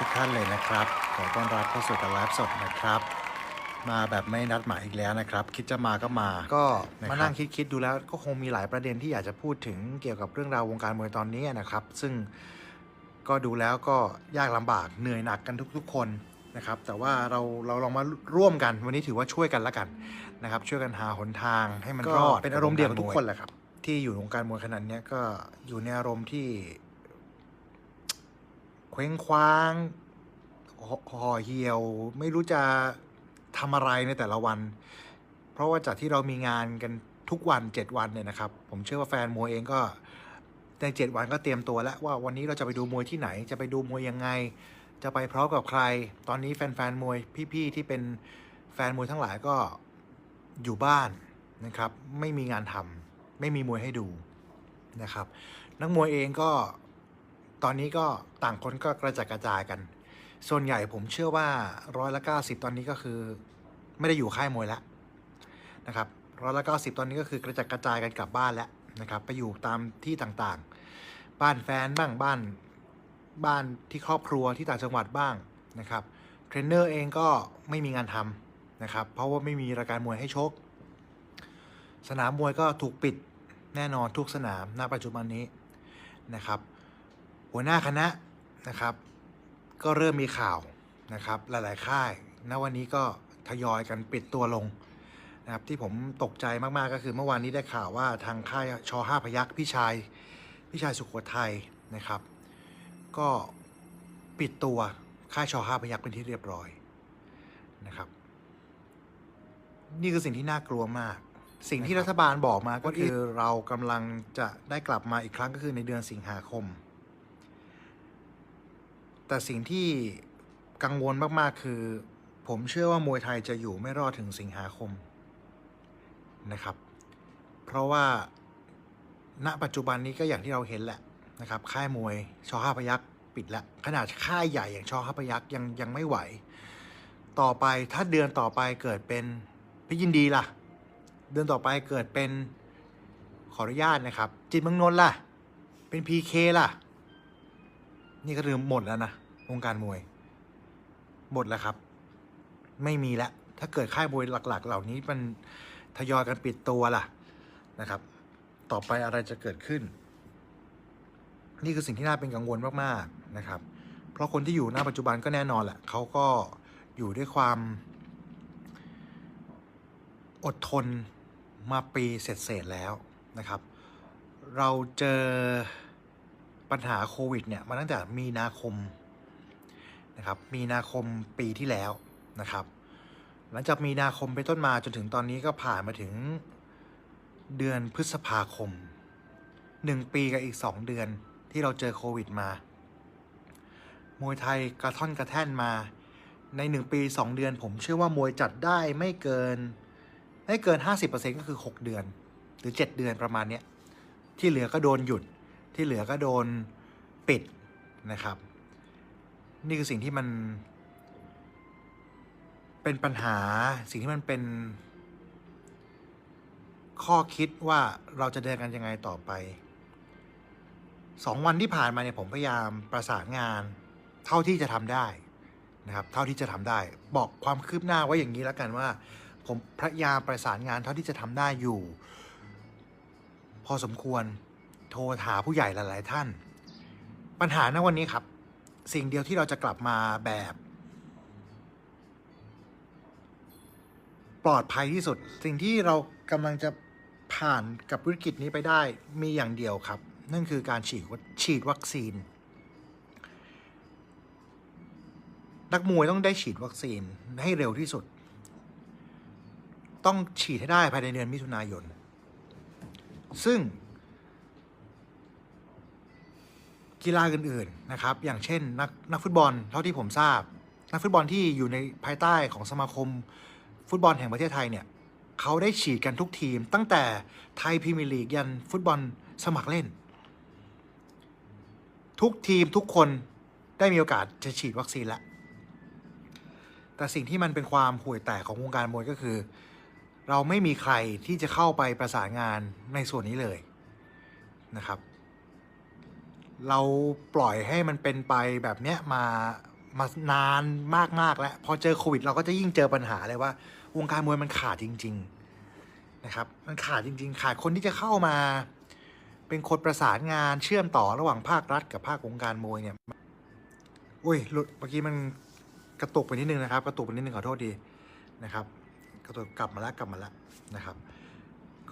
ทุกท่านเลยนะครับ ขอต้อนรับเข้าสู่การไลฟ์สดนะครับ มาแบบไม่นัดหมายอีกแล้วนะครับ คิดจะมาก็มา ก็นะครับมานั่งคิดคิดดูแล้วก็คงมีหลายประเด็นที่อยากจะพูดถึงเกี่ยวกับเรื่องราววงการมวยตอนนี้นะครับ ซึ่งก็ดูแล้วก็ยากลำบากเหนื่อยหนักกันทุก ๆ คนนะครับ แต่ว่าเราเราลองมาร่วมกันวันนี้ถือว่าช่วยกันละกันนะครับ ช่วยกันหาหนทางให้มันรอดเป็นอารมณ์เดียวกับทุกคนแหละครับที่อยู่ในวงการมวยขนาดเนี้ยก็อยู่ในอารมณ์ที่ เคว้งคว้างห่อเหี่ยวไม่รู้จะทำอะไรในแต่ละวัน เพราะว่าจากที่เรามีงานกันทุกวัน 7 วันเนี่ยนะครับ ผมเชื่อว่าแฟนมวยเองก็ใน7วันก็เตรียมตัวแล้วว่าวันนี้เราจะไปดูมวยที่ไหน จะไปดูมวยยังไง จะไปพร้อมกับใคร ตอนนี้แฟนๆมวยพี่ๆที่เป็นแฟนมวยทั้งหลายก็อยู่บ้านนะครับ ไม่มีงานทำไม่มีมวยให้ดูนะครับ นักมวยเองก็ ตอนนี้ก็ต่างคนก็กระจัดกระจายกัน ส่วนใหญ่ผมเชื่อว่าร้อยละเก้าสิบตอนนี้ก็คือ ไม่ได้อยู่ค่ายมวยแล้วนะครับร้อยละเก้าสิบตอนนี้ก็คือกระจัดกระจายกันกลับบ้านแล้วนะครับ ไปอยู่ตามที่ต่างๆ บ้านแฟนบ้างบ้านบ้านที่ครอบครัวที่ต่างจังหวัดบ้างนะครับเทรนเนอร์เองก็ไม่มีงานทำนะครับ เพราะว่าไม่มีรายการมวยให้ชก สนามมวยก็ถูกปิดแน่นอนทุกสนามณปัจจุบันนี้นะครับ หัวหน้าคณะนะครับ ก็เริ่มมีข่าวนะครับ หลาย ๆ ค่าย ณ วันนี้ก็ทยอยกันปิดตัวลงนะครับที่ผมตกใจมาก ๆ ก็คือเมื่อวานนี้ได้ข่าวว่าทางค่ายชอห้าพยักพี่ชายพี่ชายสุโขทัยนะครับ ก็ปิดตัวค่ายชอห้าพยักเป็นที่เรียบร้อยนะครับ นี่คือสิ่งที่น่ากลัวมาก สิ่งที่รัฐบาลบอกมาก็คือเรากำลังจะได้กลับมาอีกครั้งก็คือในเดือนสิงหาคม แต่สิ่งที่กังวลมากๆคือ ผมเชื่อว่ามวยไทยจะอยู่ไม่รอดถึงสิงหาคมนะครับ เพราะว่าณปัจจุบันนี้ก็อย่างที่เราเห็นแหละนะครับ ค่ายมวยชอห้าพยักปิดแล้วขนาดค่ายใหญ่อย่างชอห้าพยักยังยังไม่ไหว ต่อไปถ้าเดือนต่อไปเกิดเป็นพี่ยินดีล่ะ เดือนต่อไปเกิดเป็นขออนุญาตนะครับ จิตเมืองนนท์ล่ะ เป็นพีเคล่ะ นี่ก็คือหมดแล้วนะวงการมวย หมดแล้วครับ ไม่มีแล้วถ้าเกิดค่ายมวยหลัก ๆ เหล่านี้มันทยอยกันปิดตัวล่ะนะครับ ต่อไปอะไรจะเกิดขึ้น นี่คือสิ่งที่น่าเป็นกังวลมากๆนะครับ เพราะคนที่อยู่หน้าปัจจุบันก็แน่นอนแหละเขาก็อยู่ด้วยความอดทนมาปีเสร็จๆแล้วนะครับ เราเจอ ปัญหาโควิดเนี่ยมาตั้งแต่มีนาคมนะครับ มีนาคมปีที่แล้วนะครับ หลังจากมีนาคมไปต้นมาจนถึงตอนนี้ก็ผ่านมาถึงเดือนพฤษภาคมหนึ่งปีกับอีกสองเดือนที่เราเจอโควิดมามวยไทยกระท่อนกระแท่นมา ในหนึ่งปีสองเดือน ผมเชื่อว่ามวยจัดได้ไม่เกินไม่เกิน 50%ก็คือ 6 เดือน หรือ 7 เดือนประมาณนี้ที่เหลือก็โดนหยุด ที่เหลือก็โดนปิดนะครับ นี่คือสิ่งที่มันเป็นปัญหาสิ่งที่มันเป็น ข้อคิดว่าเราจะเดินกันยังไงต่อไปสองวันที่ผ่านมาเนี่ยผมพยายามประสานงาน เท่าที่จะทำได้นะครับ เท่าที่จะทำได้ บอกความคืบหน้าไว้อย่างนี้แล้วกันว่า ผมพยายามประสานงานเท่าที่จะทำได้อยู่ พอสมควร โทรหาผู้ใหญ่หลาย ๆ ท่าน ปัญหาณวันนี้ครับ สิ่งเดียวที่เราจะกลับมาแบบ ปลอดภัยที่สุด สิ่งที่เรากำลังจะผ่านกับวิกฤตนี้ไปได้มีอย่างเดียวครับ นั่นคือการฉีดวัคฉีดวัคซีน นักมวยต้องได้ฉีดวัคซีนให้เร็วที่สุด ต้องฉีดให้ได้ภายในเดือนมิถุนายน ซึ่ง กีฬาอื่นๆนะครับ อย่างเช่นนักนักฟุตบอลเท่าที่ผมทราบ นักฟุตบอลที่อยู่ในภายใต้ของสมาคม ฟุตบอลแห่งประเทศไทยเนี่ยเขาได้ฉีดกันทุกทีม ตั้งแต่ไทยพรีเมียร์ลีกยันฟุตบอลสมัครเล่น ทุกทีมทุกคนได้มีโอกาสจะฉีดวัคซีนแล้วแต่สิ่งที่มันเป็นความห่วยแตกของวงการมวยก็คือ เราไม่มีใครที่จะเข้าไปประสานงานในส่วนนี้เลยนะครับ เราปล่อยให้มันเป็นไปแบบเนี้ยมามานานมากๆแล้ว พอเจอโควิด เราก็จะยิ่งเจอปัญหาเลยว่า วงการมวยมันขาดจริง ๆนะครับ มันขาดจริง ๆ ขาดคนที่จะเข้ามา เป็นคนประสานงานเชื่อมต่อระหว่างภาครัฐกับภาควงการมวยเนี่ยอุ้ยหลุดเมื่อกี้มันกระตุกไปนิดนึงนะครับ กระตุกไปนิดนึงขอโทษดีนะครับ กระตุกกลับมาแล้วกลับมาแล้วนะครับ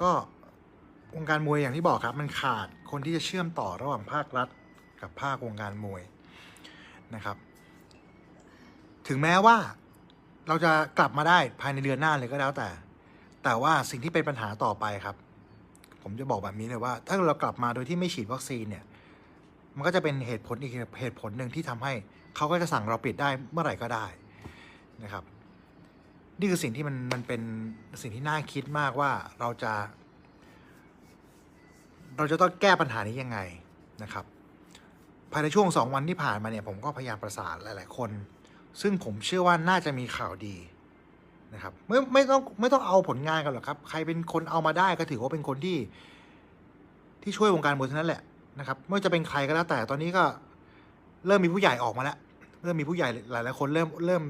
ก็ วงการมวยอย่างที่บอกครับ มันขาดคนที่จะเชื่อมต่อระหว่างภาครัฐ กับภาควงการมวยนะครับ ถึงแม้ว่าเราจะกลับมาได้ภายในเดือนหน้าเลยก็แล้วแต่ แต่ว่าสิ่งที่เป็นปัญหาต่อไปครับ ผมจะบอกแบบนี้เลยว่า ถ้าเรากลับมาโดยที่ไม่ฉีดวัคซีนเนี่ย มันก็จะเป็นเหตุผลอีกเหตุผลหนึ่งที่ทำให้เขาก็จะสั่งเราปิดได้เมื่อไหร่ก็ได้นะครับ นี่คือสิ่งที่มันมันเป็นสิ่งที่น่าคิดมากว่าเราจะ เราจะต้องแก้ปัญหานี้ยังไงนะครับ ภายในช่วงสองวันที่ผ่านมาเนี่ยผมก็พยายามประสานหลาย ๆ คน ซึ่งผมเชื่อว่าน่าจะมีข่าวดีนะครับไม่ไม่ต้องไม่ต้องเอาผลงานกันหรอกครับ ใครเป็นคนเอามาได้ก็ถือว่าเป็นคนที่ ที่ช่วยวงการมวยเท่านั้นแหละนะครับไม่ว่าจะเป็นใครก็แล้วแต่ตอนนี้ก็เริ่มมีผู้ใหญ่ออกมาแล้วเริ่มมีผู้ใหญ่หลายๆคนเริ่มเริ่ม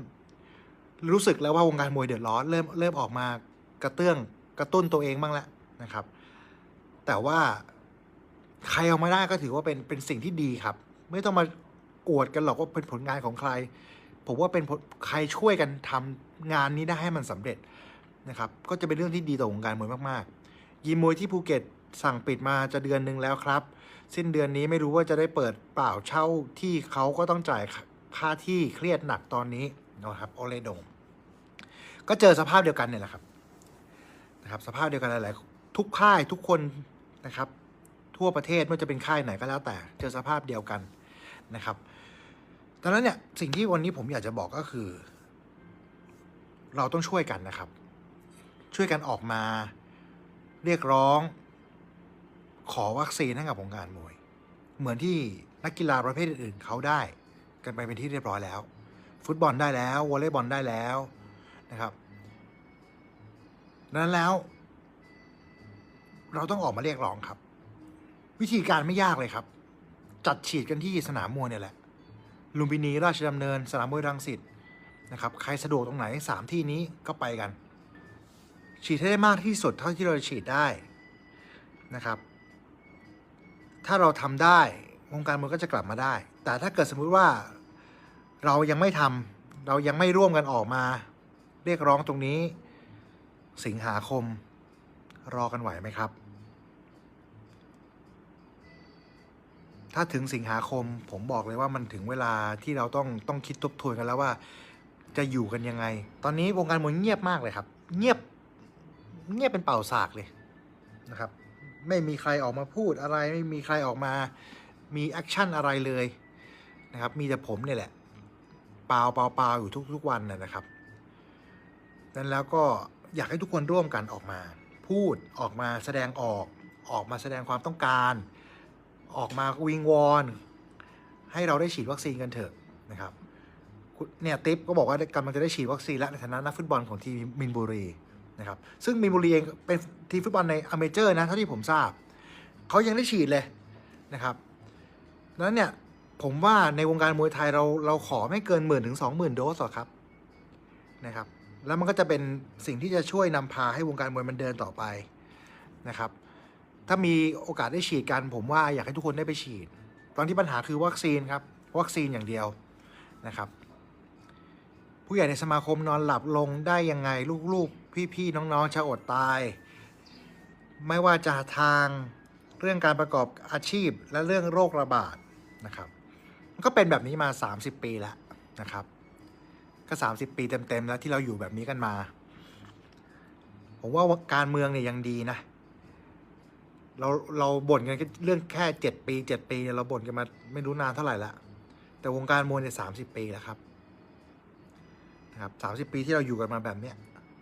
รู้สึกแล้วว่าวงการมวยเดือดร้อนเริ่มเริ่มออกมากระเตื้องกระตุ้นตัวเองบ้างแล้วนะครับ แต่ว่า ใครเอามาได้ก็ถือว่าเป็นเป็นสิ่งที่ดีครับ ไม่ต้องมาอวดกันหรอกว่าเป็นผลงานของใคร ผมว่าเป็นใครช่วยกันทำงานนี้ได้ให้มันสำเร็จนะครับ ก็จะเป็นเรื่องที่ดีต่อวงการมวยมากๆ ยิมมวยที่ภูเก็ตสั่งปิดมาจะเดือนหนึ่งแล้วครับ สิ้นเดือนนี้ไม่รู้ว่าจะได้เปิดเปล่าเช่าที่เขาก็ต้องจ่ายค่าที่เครียดหนักตอนนี้นะครับโอเลโดมก็เจอสภาพเดียวกันเนี่ยแหละครับนะครับ สภาพเดียวกันหลายๆทุกค่ายทุกคนนะครับ ทั่วประเทศไม่ว่าจะเป็นค่ายไหนก็แล้วแต่เจอสภาพเดียวกันนะครับดังนั้นเนี่ยสิ่งที่วันนี้ผมอยากจะบอกก็คือ เราต้องช่วยกันนะครับ ช่วยกันออกมาเรียกร้อง ขอวัคซีนให้กับวงการมวย เหมือนที่นักกีฬาประเภทอื่นๆเขาได้ กันไปเป็นที่เรียบร้อยแล้ว ฟุตบอลได้แล้ววอลเลย์บอลได้แล้วนะครับดังนั้นแล้ว เราต้องออกมาเรียกร้องครับ วิธีการไม่ยากเลยครับ จัดฉีดกันที่สนามมวยเนี่ยแหละ ลุมพินีราชดำเนิน สนามมวยรังสิตนะครับใครสะดวกตรงไหนสามที่นี้ก็ไปกัน ฉีดให้ได้มากที่สุดเท่าที่เราจะฉีดได้นะครับ ถ้าเราทำได้วงการมวยก็จะกลับมาได้ แต่ถ้าเกิดสมมุติว่าเรายังไม่ทำเรายังไม่ร่วมกันออกมา เรียกร้องตรงนี้ สิงหาคม รอกันไหวไหมครับ ถ้าถึงสิงหาคม ผมบอกเลยว่ามันถึงเวลาที่เราต้องต้องคิดทบทวนกันแล้วว่า จะอยู่กันยังไง ตอนนี้วงการมวยเงียบมากเลยครับ เงียบเงียบเป็นเป่าสากเลยนะครับ ไม่มีใครออกมาพูดอะไร ไม่มีใครออกมามีแอคชั่นอะไรเลยนะครับ มีแต่ผมเนี่ยแหละเปล่าเปล่าเปล่าอยู่ทุกทุกวันนะนะครับนั้นแล้วก็อยากให้ทุกคนร่วมกันออกมา พูดออกมาแสดงออกออกมาแสดงความต้องการ ออกมาวิงวอน ให้เราได้ฉีดวัคซีนกันเถอะนะครับเนี่ยติ๊บก็บอกว่ากำลังจะได้ฉีดวัคซีนแล้วในฐานะนักฟุตบอลของทีมมินบุรีนะครับซึ่งมินบุรีเองเป็นทีมฟุตบอลในอเมเจอร์นะเท่าที่ผมทราบเขายังได้ฉีดเลยนะครับดังนั้นเนี่ยผมว่าในวงการมวยไทยเราเราขอไม่เกินหมื่นถึงสองหมื่นโดสหรอครับนะครับ แล้วมันก็จะเป็นสิ่งที่จะช่วยนำพาให้วงการมวยมันเดินต่อไปนะครับ ถ้ามีโอกาสได้ฉีดกัน ผมว่าอยากให้ทุกคนได้ไปฉีด ตอนที่ปัญหาคือวัคซีนครับ วัคซีนอย่างเดียวนะครับ ผู้ใหญ่ในสมาคมนอนหลับลงได้ยังไงลูกๆ พี่ๆน้องๆ จะอดตาย ไม่ว่าจะทางเรื่องการประกอบอาชีพและเรื่องโรคระบาดนะครับก็เป็นแบบนี้มา 30 ปีแล้วนะครับก็30 ปีเต็มๆแล้วที่เราอยู่แบบนี้กันมา ผมว่าการเมืองเนี่ยยังดีนะ เราเราบ่นกันเรื่องแค่เจ็ดปีเจ็ดปีเราบ่นกันมาไม่รู้นานเท่าไหร่ละแต่วงการมวยเนี่ยสามสิบปีแล้วครับนะครับสามสิบปีที่เราอยู่กันมาแบบเนี้ย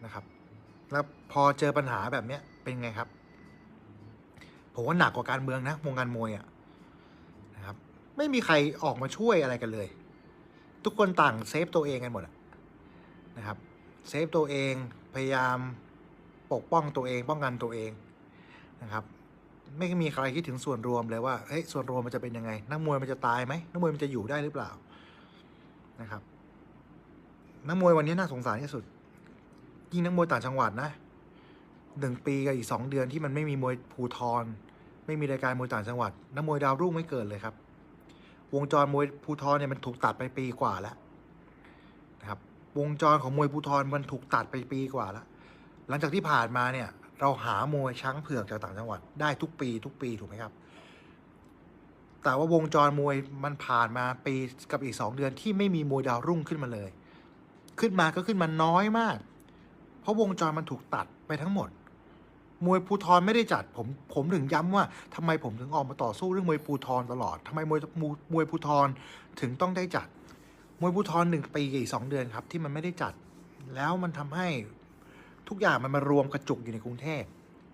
นะครับ แล้วพอเจอปัญหาแบบเนี้ยเป็นไงครับ ผมว่าหนักกว่าการเมืองนะวงการมวยอะนะครับ ไม่มีใครออกมาช่วยอะไรกันเลย ทุกคนต่างเซฟตัวเองกันหมดะนะครับเซฟตัวเองพยายามปกป้องตัวเอง ป้องกันตัวเองนะครับ ไม่มีใครคิดถึงส่วนรวมเลยว่าเฮ้ยส่วนรวมมันจะเป็นยังไง นักมวยมันจะตายไหมนักมวยมันจะอยู่ได้หรือเปล่านะครับนักมวยวันนี้น่าสงสารที่สุด ยิ่งนักมวยต่างจังหวัดนะหนึ่งปีกับอีกสองเดือนที่มันไม่มีมวยภูทรไม่มีรายการมวยต่างจังหวัดนักมวยดาวรุ่งไม่เกิดเลยครับ วงจรมวยภูทรเนี่ยมันถูกตัดไปปีกว่าแล้วนะครับวงจรของมวยภูทรมันถูกตัดไปปีกว่าแล้ว หลังจากที่ผ่านมาเนี่ย เราหามวยช้างเผือกจากต่างจังหวัดได้ทุกปี ทุกปีถูกไหมครับ แต่ว่าวงจรมวยมันผ่านมาปีกับอีกสองเดือนที่ไม่มีมวยดาวรุ่งขึ้นมาเลย ขึ้นมาก็ขึ้นมาน้อยมาก เพราะวงจรมันถูกตัดไปทั้งหมด มวยภูทรไม่ได้จัดผมผมถึงย้ำว่าทำไมผมถึงออกมาต่อสู้เรื่องมวยภูทรตลอดทำไมมวยมวยมวยภูทรถึงต้องได้จัด มวยภูทรหนึ่งปีกับอีกสองเดือนครับที่มันไม่ได้จัด แล้วมันทำให้ ทุกอย่างมันมารวมกระจุกอยู่ในกรุงเทพ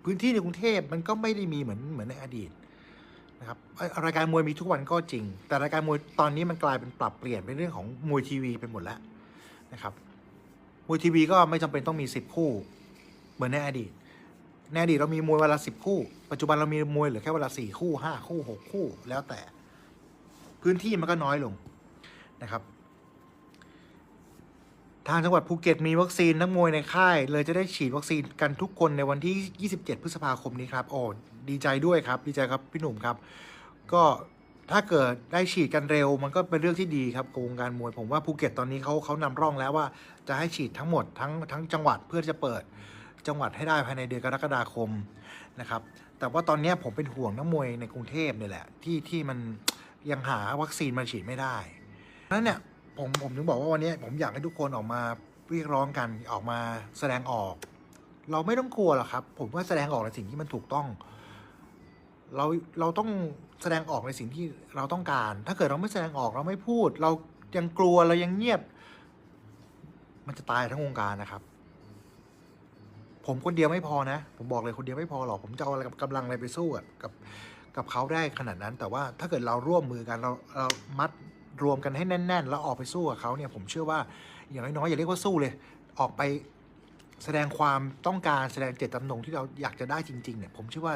พื้นที่ในกรุงเทพมันก็ไม่ได้มีเหมือนเหมือนในอดีตนะครับรายการมวยมีทุกวันก็จริง แต่รายการมวยตอนนี้มันกลายเป็นปรับเปลี่ยนเป็นเรื่องของมวยทีวีไปหมดแล้วนะครับมวยทีวีก็ไม่จำเป็นต้องมีสิบคู่ เหมือนในอดีตในอดีตเรามีมวยวันละสิบคู่ ปัจจุบันเรามีมวยเหลือแค่วันละสี่คู่ห้าคู่หกคู่ แล้วแต่ พื้นที่มันก็น้อยลงนะครับ ทางจังหวัดภูเก็ตมีวัคซีนนักมวยในค่าย เลยจะได้ฉีดวัคซีนกันทุกคนในวันที่ 27 พฤษภาคมนี้ครับโอ้ดีใจด้วยครับ ดีใจครับพี่หนุ่มครับ ก็ถ้าเกิดได้ฉีดกันเร็ว มันก็เป็นเรื่องที่ดีครับกับวงการมวยผมว่าภูเก็ตตอนนี้เขาเขานำร่องแล้วว่าจะให้ฉีดทั้งหมดทั้งทั้งจังหวัดเพื่อจะเปิดจังหวัดให้ได้ภายในเดือนกรกฎาคมนะครับ แต่ว่าตอนนี้ผมเป็นห่วงนักมวยในกรุงเทพเนี่ยแหละที่ที่มันยังหาวัคซีนมาฉีดไม่ได้เพราะฉะนั้นเนี่ย ผมผมถึงบอกว่าวันนี้ผมอยากให้ทุกคนออกมาเรียกร้องกันออกมาแสดงออก เราไม่ต้องกลัวหรอกครับ ผมว่าแสดงออกในสิ่งที่มันถูกต้อง เราเราต้องแสดงออกในสิ่งที่เราต้องการ ถ้าเกิดเราไม่แสดงออกเราไม่พูด เรายังกลัวเรายังเงียบ มันจะตายทั้งวงการนะครับ ผมคนเดียวไม่พอนะ ผมบอกเลยคนเดียวไม่พอหรอกผมจะเอาอะไรกับกำลังอะไรไปสู้กับกับกับเขาได้ขนาดนั้น แต่ว่าถ้าเกิดเราร่วมมือกันเราเรามัด รวมกันให้แน่น ๆ แล้วออกไปสู้กับเขาเนี่ยผมเชื่อว่าอย่างน้อยๆอย่าเรียกว่าสู้เลย ออกไปแสดงความต้องการแสดงเจตจำนงที่เราอยากจะได้จริงๆเนี่ยผมเชื่อว่า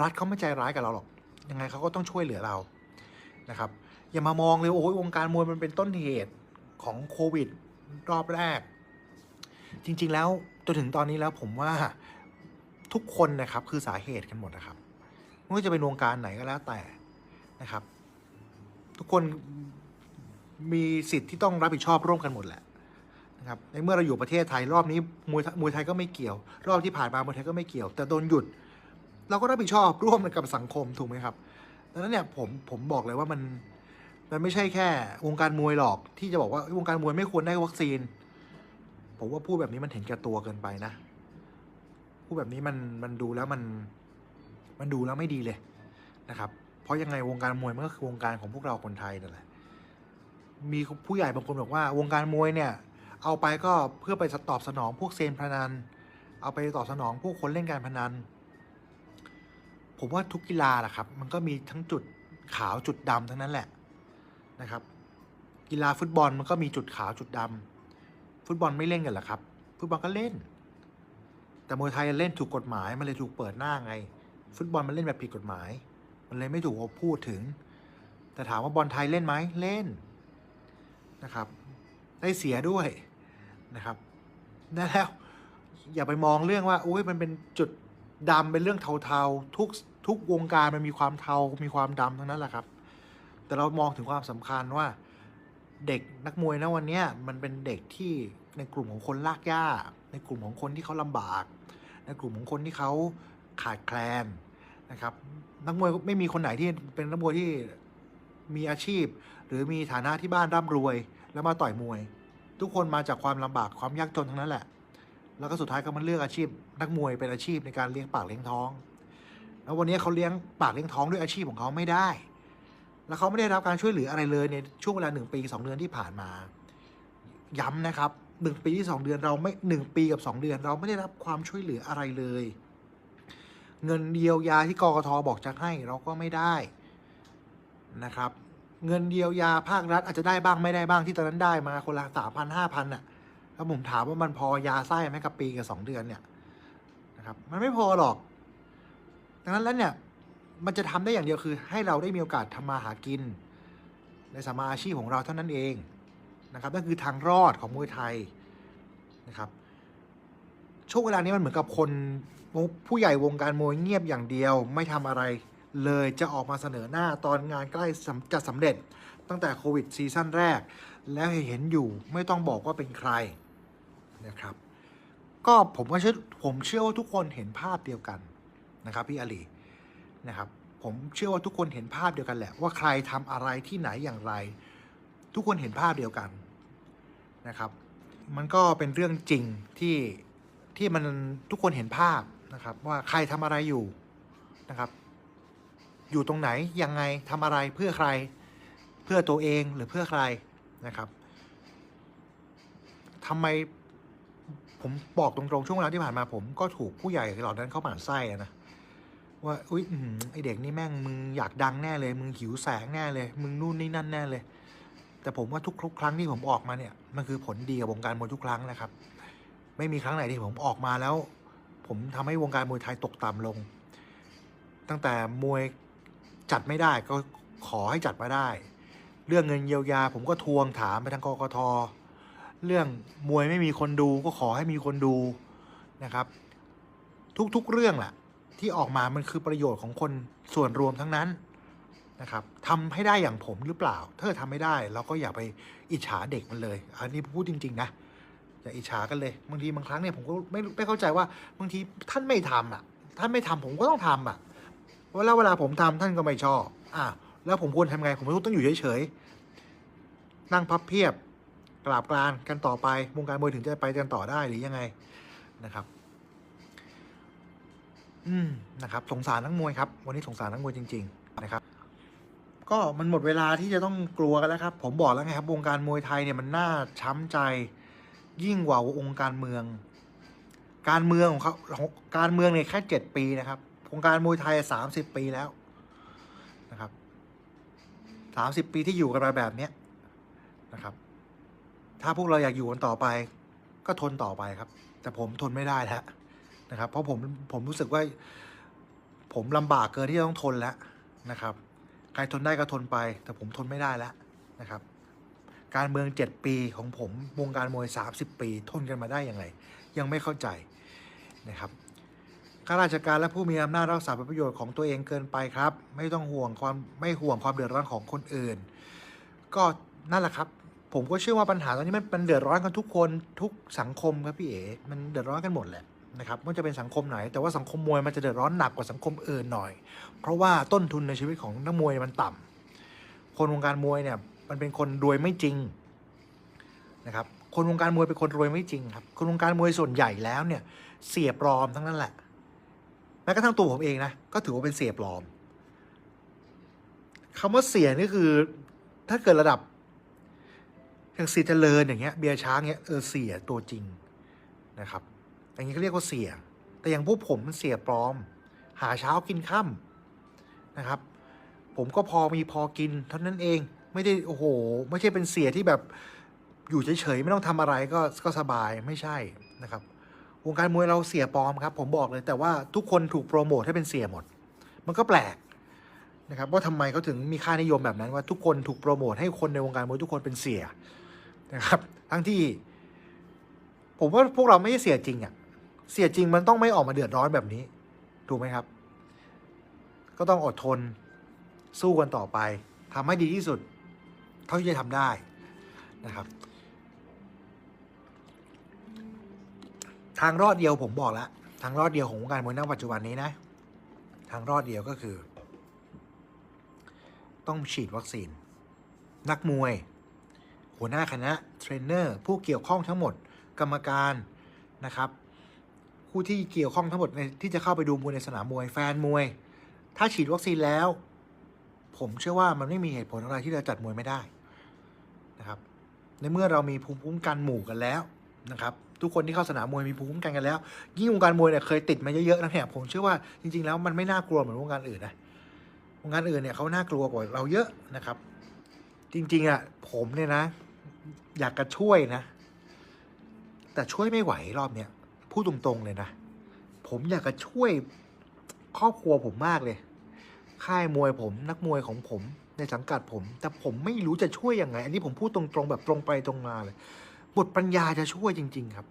รัฐเขาไม่ใจร้ายกับเราหรอกยังไงเขาก็ต้องช่วยเหลือเรานะครับอย่ามามองเลยโอ้ยวงการมวยมันเป็นต้นเหตุของโควิดรอบแรก จริง ๆ แล้วจนถึงตอนนี้แล้วผมว่าทุกคนนะครับคือสาเหตุกันหมดนะครับไม่ว่าจะเป็นวงการไหนก็แล้วแต่นะครับ ทุกคน มีสิทธิ์ที่ต้องรับผิดชอบร่วมกันหมดแหละนะครับในเมื่อเราอยู่ประเทศไทยรอบนี้มวยมวยไทยก็ไม่เกี่ยว รอบที่ผ่านมามวยไทยก็ไม่เกี่ยว แต่โดนหยุด เราก็รับผิดชอบร่วมกับสังคมถูกไหมครับดังนั้นเนี่ยผมผมบอกเลยว่ามันมันไม่ใช่แค่วงการมวยหรอกที่จะบอกว่าวงการมวยไม่ควรได้วัคซีน ผมว่าพูดแบบนี้มันเห็นแก่ตัวเกินไปนะพูดแบบนี้มันมันดูแล้วมันมันดูแล้วไม่ดีเลยนะครับ เพราะยังไงวงการมวยมันก็คือวงการของพวกเราคนไทยนั่นแหละ มีผู้ใหญ่บางคนบอกว่าวงการมวยเนี่ย เอาไปก็เพื่อไปตอบสนองพวกเซยนพนัน เอาไปตอบสนองพวกคนเล่นการพนัน ผมว่าทุกกีฬาแหละครับ มันก็มีทั้งจุดขาวจุดดำทั้งนั้นแหละนะครับ กีฬาฟุตบอลมันก็มีจุดขาวจุดดำฟุตบอลไม่เล่นกันเหรอครับ ฟุตบอลก็เล่น แต่มวยไทยเล่นถูกกฎหมายมันเลยถูกเปิดหน้าไง ฟุตบอลมันเล่นแบบผิดกฎหมาย มันเลยไม่ถูกพูดถึง แต่ถามว่าบอลไทยเล่นไหมเล่น นะครับ ได้เสียด้วยนะครับนั่นแล้วอย่าไปมองเรื่องว่าโอ้ยมันเป็นจุดดำเป็นเรื่องเทาๆทุกทุกวงการมันมีความเทา มีความดำทั้งนั้นแหละครับ แต่เรามองถึงความสำคัญว่าเด็กนักมวยนะวันนี้มันเป็นเด็กที่ในกลุ่มของคนลากย่าในกลุ่มของคนที่เขาลำบาก ในกลุ่มของคนที่เขาขาดแคลนนะครับ นักมวยไม่มีคนไหนที่เป็นนักมวยที่มีอาชีพ หรือมีฐานะที่บ้านร่ำรวย แล้วมาต่อยมวย ทุกคนมาจากความลำบากความยากจนทั้งนั้นแหละ แล้วก็สุดท้ายก็มันเลือกอาชีพ นักมวยเป็นอาชีพในการเลี้ยงปากเลี้ยงท้อง แล้ววันนี้เขาเลี้ยงปากเลี้ยงท้องด้วยอาชีพของเขาไม่ได้ แล้วเขาไม่ได้รับการช่วยเหลืออะไรเลยในช่วงเวลาหนึ่งปีสองเดือนที่ผ่านมา ย้ำนะครับหนึ่งปีที่สองเดือนเราไม่หนึ่งปีกับสองเดือน เราไม่ได้รับความช่วยเหลืออะไรเลย เงินเยียวยาที่กกทบอกจะให้เราก็ไม่ได้นะครับ เงินเยียวยาภาครัฐอาจจะได้บ้างไม่ได้บ้างที่ตอนนั้นได้มาคนละสามพันห้าพันน่ะแล้วผมถามว่ามันพอยาไส้ไหมกับปีกับสองเดือนเนี่ยนะครับ มันไม่พอหรอก ดังนั้นแล้วเนี่ยมันจะทำได้อย่างเดียวคือให้เราได้มีโอกาสทำมาหากิน ในสมาอาชีพของเราเท่านั้นเองนะครับนั่นคือทางรอดของมวยไทยนะครับช่วงเวลานี้มันเหมือนกับคนผู้ใหญ่วงการมวยเงียบอย่างเดียวไม่ทำอะไร เลยจะออกมาเสนอหน้าตอนงานใกล้จะสำเร็จ ตั้งแต่โควิดซีซั่นแรก แล้วเห็นอยู่ไม่ต้องบอกว่าเป็นใครนะครับก็ผมก็เชื่อผมเชื่อว่าทุกคนเห็นภาพเดียวกันนะครับพี่อาลีนะครับผมเชื่อว่าทุกคนเห็นภาพเดียวกันแหละ ว่าใครทำอะไรที่ไหนอย่างไร ทุกคนเห็นภาพเดียวกันนะครับ มันก็เป็นเรื่องจริงที่ที่มันทุกคนเห็นภาพนะครับ ว่าใครทำอะไรอยู่นะครับ อยู่ตรงไหนยังไงทำอะไรเพื่อใคร เพื่อตัวเองหรือเพื่อใครนะครับทำไมผมบอกตรงๆช่วงเวลาที่ผ่านมาผมก็ถูกผู้ใหญ่เหล่านั้นเข้าหมั่นไส้อะนะว่าอุ้ยไอเด็กนี่แม่งมึงอยากดังแน่เลย มึงหิวแสงแน่เลย มึงนู่นนี่นั่นแน่เลย แต่ผมว่าทุกครั้งที่ผมออกมาเนี่ยมันคือผลดีกับวงการมวยทุกครั้งนะครับ ไม่มีครั้งไหนที่ผมออกมาแล้ว ผมทำให้วงการมวยไทยตกต่ำลง ตั้งแต่มวย จัดไม่ได้ก็ขอให้จัดมาได้ เรื่องเงินเยียวยา ผมก็ทวงถามไปทางกกทเรื่องมวยไม่มีคนดูก็ขอให้มีคนดูนะครับ ทุกๆเรื่องแหละที่ออกมามันคือประโยชน์ของคนส่วนรวมทั้งนั้นนะครับทำให้ได้อย่างผมหรือเปล่า ถ้าทำไม่ได้เราก็อย่าไปอิจฉาเด็กมันเลย อันนี้พูดจริง ๆ นะอย่าอิจฉากันเลยบางทีบางครั้งเนี่ยผมก็ไม่ไม่เข้าใจว่าบางทีท่านไม่ทำอะ ท่านไม่ทำผมก็ต้องทำอะ เวลาเวลาผมทำท่านก็ไม่ชอบ อะแล้วผมควรทำไง ผมต้องอยู่เฉยๆ นั่งพับเพียบ กราบกรานกันต่อไป วงการมวยถึงจะไปกันต่อได้หรือยังไงนะครับ อืมนะครับ สงสารนักมวยครับ วันนี้สงสารนักมวยจริง ๆ นะครับ ก็มันหมดเวลาที่จะต้องกลัวกันแล้วครับ ผมบอกแล้วไงครับ วงการมวยไทยเนี่ยมันน่าช้ำใจ ยิ่งกว่าวงการเมือง การเมืองของเขาการเมืองเนี่ยแค่เจ็ดปีนะครับ วงการมวยไทยสามสิบปีแล้วนะครับสามสิบปีที่อยู่กันมาแบบเนี้ยนะครับ ถ้าพวกเราอยากอยู่กันต่อไป ก็ทนต่อไปครับ แต่ผมทนไม่ได้แล้วนะครับ เพราะผมผมรู้สึกว่า ผมลำบากเกินที่จะต้องทนแล้วนะครับ ใครทนได้ก็ทนไป แต่ผมทนไม่ได้แล้วนะครับ การเมืองเจ็ดปีของผมวงการมวยสามสิบปี ทนกันมาได้ยังไงยังไม่เข้าใจนะครับ ข้าราชการและผู้มีอำนาจรักษาผลประโยชน์ของตัวเองเกินไปครับ ไม่ต้องห่วงความไม่ห่วงความเดือดร้อนของคนอื่น ก็นั่นแหละครับ ผมก็เชื่อว่าปัญหาตอนนี้มันมันเดือดร้อนกันทุกคนทุกสังคมครับพี่เอ๋มันเดือดร้อนกันหมดแหละนะครับไม่ว่าจะเป็นสังคมไหน แต่ว่าสังคมมวยมันจะเดือดร้อนหนักกว่าสังคมอื่นหน่อย เพราะว่าต้นทุนในชีวิตของนักมวยมันต่ำคนวงการมวยเนี่ยมันเป็นคนรวยไม่จริงนะครับคนวงการมวยเป็นคนรวยไม่จริงครับคนวงการมวยส่วนใหญ่แล้วเนี่ยเสียปลอมทั้งนั้นแหละ แม้กระทั่งตัวผมเองนะก็ถือว่าเป็นเสียปลอมคำว่าเสียนี่คือ ถ้าเกิดระดับ อย่างสีเจริญอย่างเงี้ยเบียร์ช้างเงี้ยเออเสียตัวจริงนะครับอย่างนี้เขาเรียกว่าเสีย แต่อย่างพวกผมมันเสียปลอม หาเช้ากินค่ำนะครับ ผมก็พอมีพอกินเท่านั้นเองไม่ได้โอ้โห ไม่ใช่เป็นเสียที่แบบอยู่เฉยๆไม่ต้องทำอะไรก็ก็สบายไม่ใช่นะครับ วงการมวยเราเสียปลอมครับ ผมบอกเลยแต่ว่าทุกคนถูกโปรโมทให้เป็นเสียหมด มันก็แปลกนะครับว่าทำไมเขาถึงมีค่านิยมแบบนั้นว่าทุกคนถูกโปรโมทให้คนในวงการมวยทุกคนเป็นเสียนะครับ ทั้งที่ ผมว่าพวกเราไม่ใช่เสียจริงอะ่ะเสียจริงมันต้องไม่ออกมาเดือดร้อนแบบนี้ ถูกไหมครับ ก็ต้องอดทนสู้กันต่อไปทำให้ดีที่สุด เท่าที่จะทำได้นะครับ ทางรอดเดียวผมบอกแล้วทางรอดเดียวของวงการมวยณปัจจุบันนี้นะ ทางรอดเดียวก็คือ ต้องฉีดวัคซีน นักมวย หัวหน้าคณะเทรนเนอร์ผู้เกี่ยวข้องทั้งหมด กรรมการนะครับผู้ที่เกี่ยวข้องทั้งหมดในที่จะเข้าไปดูมวยในสนามมวยแฟนมวย ถ้าฉีดวัคซีนแล้ว ผมเชื่อว่ามันไม่มีเหตุผลอะไรที่จะจัดมวยไม่ได้นะครับ ในเมื่อเรามีภูมิคุ้มกันหมู่กันแล้วนะครับ ทุกคนที่เข้าสนามมวยมีภูมิคุ้มกันกันแล้ว ยิ่งวงการมวยเนี่ยเคยติดมาเยอะๆนะเนี่ยผมเชื่อว่าจริง ๆ แล้วมันไม่น่ากลัวเหมือนวงการอื่นนะวงการอื่นเนี่ยเขาน่ากลัวกว่าเราเยอะนะครับ จริงๆอะผมเนี่ยนะ อยากจะช่วยนะ แต่ช่วยไม่ไหวรอบเนี้ยพูดตรงๆเลยนะผมอยากจะช่วยครอบครัวผมมากเลย ค่ายมวยผมนักมวยของผมในสังกัดผม แต่ผมไม่รู้จะช่วยยังไง อันนี้ผมพูดตรงๆแบบตรงไปตรงมาเลย บทปัญญาจะช่วยจริง ๆ ครับ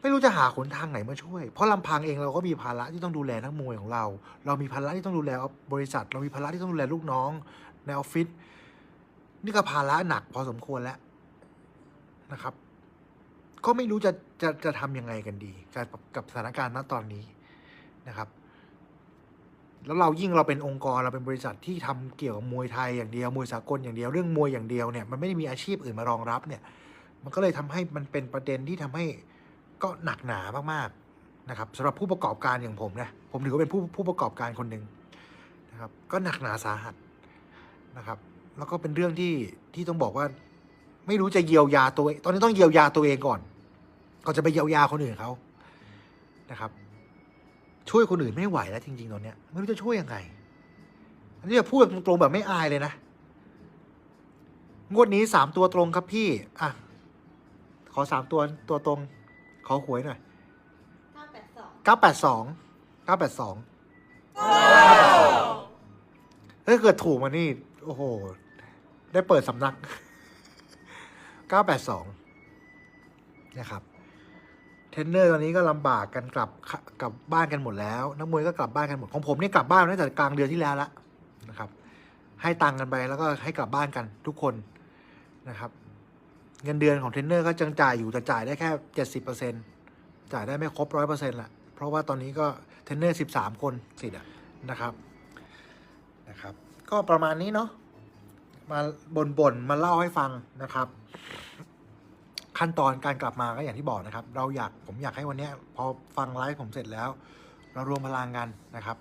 ไม่รู้จะหาหนทางไหนมาช่วย เพราะลำพังเองเราก็มีภาระที่ต้องดูแลนักมวยของเรา เรามีภาระที่ต้องดูแลบริษัท เรามีภาระที่ต้องดูแลลูกน้อง ในออฟฟิศนี่ก็ภาระหนักพอสมควรแล้วนะครับ ก็ไม่รู้จะจะจะทำยังไงกันดีกับกับสถานการณ์ณตอนนี้นะครับแล้วเรายิ่งเราเป็นองค์กรเราเป็นบริษัทที่ทำเกี่ยวกับมวยไทยอย่างเดียวมวยสากลอย่างเดียวเรื่องมวยอย่างเดียวเนี่ยมันไม่ได้มีอาชีพอื่นมารองรับเนี่ย มันก็เลยทำให้มันเป็นประเด็นที่ทำให้ก็หนักหนามากๆนะครับสำหรับผู้ประกอบการอย่างผมนะผมถือว่าเป็นผู้ผู้ประกอบการคนหนึ่งนะครับ ก็หนักหนาสาหัสนะครับ แล้วก็เป็นเรื่องที่ที่ต้องบอกว่า ไม่รู้จะเยียวยาตัวเองตอนนี้ต้องเยียวยาตัวเองก่อนก่อนจะไปเยียวยาคนอื่นเขานะครับ ช่วยคนอื่นไม่ไหวแล้วจริงๆตอนเนี้ยไม่รู้จะช่วยยังไงอันนี้จะพูดแบบตรงๆแบบไม่อายเลยนะงวดนี้สามตัวตรงครับพี่ อะ อสามตัวตัวตรง ขอหวยหน่อยห้าแปดสองเก้าแปดสองเก้าแปดสองถ้าเกิดถูกมานี่ โอ้โห ได้เปิดสำนักเก้าแปดสองนะครับ เทรนเนอร์ตอนนี้ก็ลำบากกันกลับกลับบ้านกันหมดแล้ว นักมวยก็กลับบ้านกันหมด ของผมนี่กลับบ้านตั้งแต่กลางเดือนที่แล้วละนะครับ ให้ตังค์กันไปแล้วก็ให้กลับบ้านกันทุกคนนะครับ เงินเดือนของเทรนเนอร์ก็จังจ่ายอยู่แต่จ่ายได้แค่เจ็ดสิบเปอร์เซ็นจ่ายได้ไม่ครบร้อยเปอร์เซ็นต์ละเพราะว่าตอนนี้ก็เทรนเนอร์สิบสามคนสิทธิ์อะนะครับนะครับ ก็ประมาณนี้เนาะมาบ่นๆมาเล่าให้ฟังนะครับ ขั้นตอนการกลับมาก็อย่างที่บอกนะครับ เราอยากผมอยากให้วันนี้พอฟังไลฟ์ผมเสร็จแล้ว เรารวมพลังกันนะครับ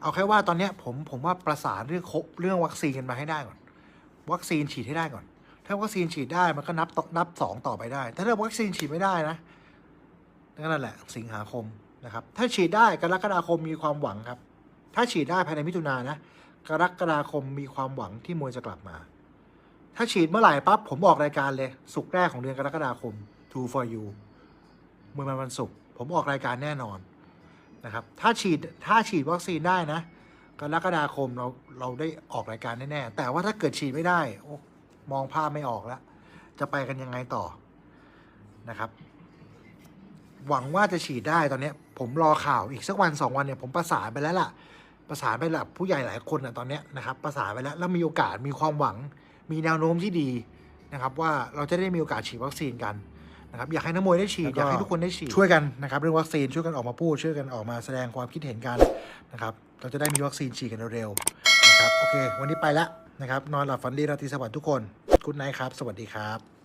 เอาแค่ว่าตอนนี้ผมผมว่าประสานเรื่องครบเรื่องวัคซีนกันมาให้ได้ก่อน วัคซีนฉีดให้ได้ก่อน ถ้าวัคซีนฉีดได้มันก็นับนับสองต่อไปได้ ถ้าเรื่องวัคซีนฉีดไม่ได้นะก็นั่นแหละ สิงหาคมนะครับ ถ้าฉีดได้กรกฎาคมมีความหวังครับ ถ้าฉีดได้ภายในมิถุนายนนะกรกฎาคมมีความหวังที่มวยจะกลับมา ถ้าฉีดเมื่อไหร่ปั๊บผมออกรายการเลยสุกแรกของเดือนกรกฎาคม Two for you มวยมันวันศุกร์ผมออกรายการแน่นอนนะครับ ถ้าฉีดถ้าฉีดวัคซีนได้นะกรกฎาคมเราเราได้ออกรายการแน่ๆแต่ว่าถ้าเกิดฉีดไม่ได้ มองภาพไม่ออกแล้ว จะไปกันยังไงต่อนะครับ หวังว่าจะฉีดได้ตอนเนี้ยผมรอข่าวอีกสักวันสองวันเนี่ยผมประสานไปแล้วล่ะ ประสานไปแล้วผู้ใหญ่หลายคนอะตอนเนี้ยนะครับ ประสานไปแล้วแล้วมีโอกาสมีความหวัง มีแนวโน้มที่ดีนะครับ ว่าเราจะได้มีโอกาสฉีดวัคซีนกันนะครับอยากให้นักมวยได้ฉีดอยากให้ทุกคนได้ฉีดช่วยกันนะครับเรื่องวัคซีนช่วยกันออกมาพูดช่วยกันออกมาแสดงความคิดเห็นกันนะครับ เราจะได้มีวัคซีนฉีดกันเร็วๆนะครับโอเค วันนี้ไปแล้ว นะครับ นอนหลับฝันดีราตรีสวัสดิ์ทุกคนกุ๊ดไนท์ครับ สวัสดีครับ